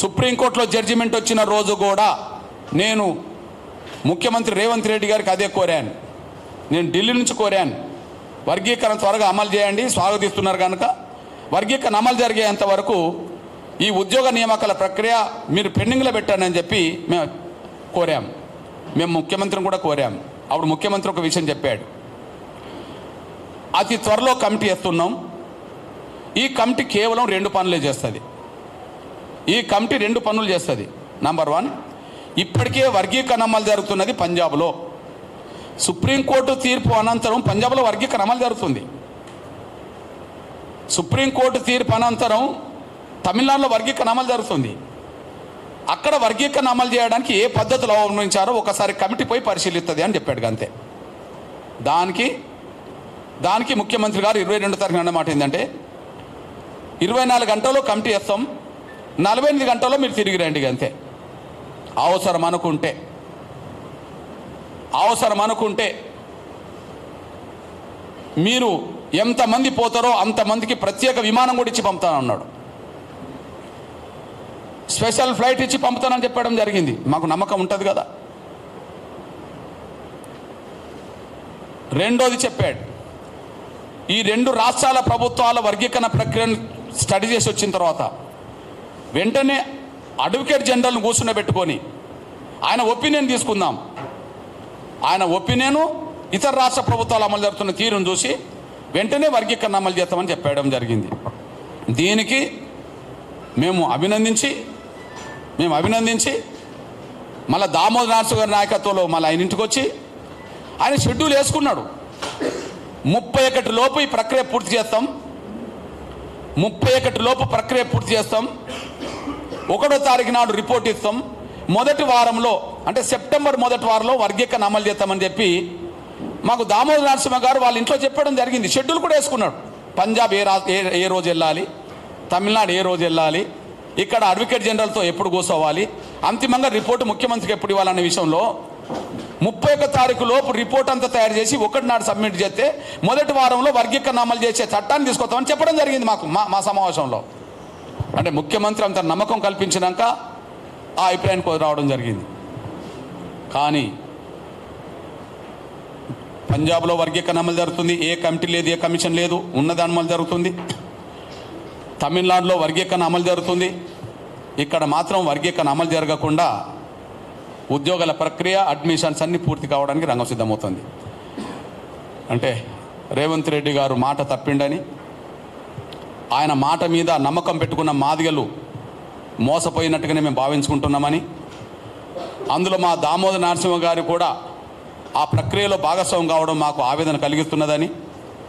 సుప్రీంకోర్టులో జడ్జిమెంట్ వచ్చిన రోజు కూడా నేను ముఖ్యమంత్రి రేవంత్ రెడ్డి గారికి అదే కోరాను. నేను ఢిల్లీ నుంచి కోరాను. వర్గీకరణ త్వరగా అమలు చేయండి స్వాగతిస్తున్నారు కనుక వర్గీకరణ అమలు జరిగేంత వరకు ఈ ఉద్యోగ నియామకాల ప్రక్రియ మీరు పెండింగ్లో పెట్టండి అని చెప్పి మేము కోరాం. మేము ముఖ్యమంత్రిని కూడా కోరాం. అప్పుడు ముఖ్యమంత్రి ఒక విషయం చెప్పాడు. అతి త్వరలో కమిటీ వేస్తున్నాం ఈ కమిటీ కేవలం రెండు పనులే చేస్తుంది. ఈ కమిటీ రెండు పనులు చేస్తుంది. నంబర్ వన్ ఇప్పటికే వర్గీకరణ అమలు జరుగుతున్నది పంజాబ్లో. సుప్రీంకోర్టు తీర్పు అనంతరం పంజాబ్లో వర్గీకరణ అమలు జరుగుతుంది. సుప్రీంకోర్టు తీర్పు అనంతరం తమిళనాడులో వర్గీకరణ అమలు జరుగుతుంది. అక్కడ వర్గీకరణ అమలు చేయడానికి ఏ పద్ధతులు అవలంబించారో ఒకసారి కమిటీ పోయి పరిశీలిస్తుంది అని చెప్పాడు అంతే దానికి దానికి ముఖ్యమంత్రి గారు ఇరవై రెండు తారీఖు అన్నమాట ఏంటంటే ఇరవై నాలుగు గంటల్లో కమిటీ వేస్తాం నలభై ఎనిమిది గంటల్లో మీరు తిరిగి రండి అంతే. అవసరం అనుకుంటే. అవసరం అనుకుంటే. మీరు ఎంతమంది పోతారో అంతమందికి ప్రత్యేక విమానం కూడా ఇచ్చి పంపుతానన్నాడు. స్పెషల్ ఫ్లైట్ ఇచ్చి పంపుతానని చెప్పడం జరిగింది. మాకు నమ్మకం ఉంటుంది కదా. రెండోది చెప్పాడు. ఈ రెండు రాష్ట్రాల ప్రభుత్వాల వర్గీకరణ ప్రక్రియను స్టడీ చేసి వచ్చిన తర్వాత వెంటనే అడ్వకేట్ జనరల్ని కూర్చుండబెట్టుకొని ఆయన ఒపీనియన్ తీసుకుందాం. ఆయన ఒపీనియను ఇతర రాష్ట్ర ప్రభుత్వాలు అమలు జరుగుతున్న తీరును చూసి వెంటనే వర్గీకరణ అమలు చేస్తామని చెప్పడం జరిగింది. దీనికి మేము అభినందించి మేము అభినందించి మళ్ళీ దామోదరాసు గారి నాయకత్వంలో మళ్ళీ ఆయన ఇంటికి వచ్చి ఆయన షెడ్యూల్ వేసుకున్నాడు. ముప్పై ఒకటి లోపు ఈ ప్రక్రియ పూర్తి చేస్తాం. ముప్పై ఒకటి లోపు ప్రక్రియ పూర్తి చేస్తాం. ఒకటో తారీఖు నాడు రిపోర్ట్ ఇస్తాం. మొదటి వారంలో అంటే సెప్టెంబర్ మొదటి వారంలో వర్గీకరణ అమలు చేస్తామని చెప్పి మాకు దామోదర నరసింహ గారు వాళ్ళ ఇంట్లో చెప్పడం జరిగింది. షెడ్యూల్ కూడా వేసుకున్నాడు. పంజాబ్ ఏ రా ఏ ఏ రోజు వెళ్ళాలి? తమిళనాడు ఏ రోజు వెళ్ళాలి? ఇక్కడ అడ్వకేట్ జనరల్తో ఎప్పుడు కూర్చోవాలి? అంతిమంగా రిపోర్టు ముఖ్యమంత్రికి ఎప్పుడు ఇవ్వాలనే విషయంలో ముప్పై ఒక్క తారీఖు లోపు రిపోర్ట్ అంతా తయారు చేసి ఒకటి నాడు సబ్మిట్ చేస్తే మొదటి వారంలో వర్గీకరణ అమలు చేసే చట్టాన్ని తీసుకొస్తామని చెప్పడం జరిగింది మాకు మా మా సమావేశంలో. అంటే ముఖ్యమంత్రి అంత నమ్మకం కల్పించినాక ఆ అభిప్రాయానికి రావడం జరిగింది. కానీ పంజాబ్లో వర్గీకరణ అమలు జరుగుతుంది. ఏ కమిటీ లేదు ఏ కమిషన్ లేదు ఉన్నదాని అమలు జరుగుతుంది. తమిళనాడులో వర్గీకరణ అమలు జరుగుతుంది. ఇక్కడ మాత్రం వర్గీకరణ అమలు జరగకుండా ఉద్యోగాల ప్రక్రియ అడ్మిషన్స్ అన్నీ పూర్తి కావడానికి రంగం సిద్ధమవుతుంది. అంటే రేవంత్ రెడ్డి గారు మాట తప్పిండని ఆయన మాట మీద నమ్మకం పెట్టుకున్న మాదిగలు మోసపోయినట్టుగానే మేము భావించుకుంటున్నామని. అందులో మా దామోదర నరసింహ గారు కూడా ఆ ప్రక్రియలో భాగస్వామి కావడం మాకు ఆవేదన కలిగిస్తున్నదని.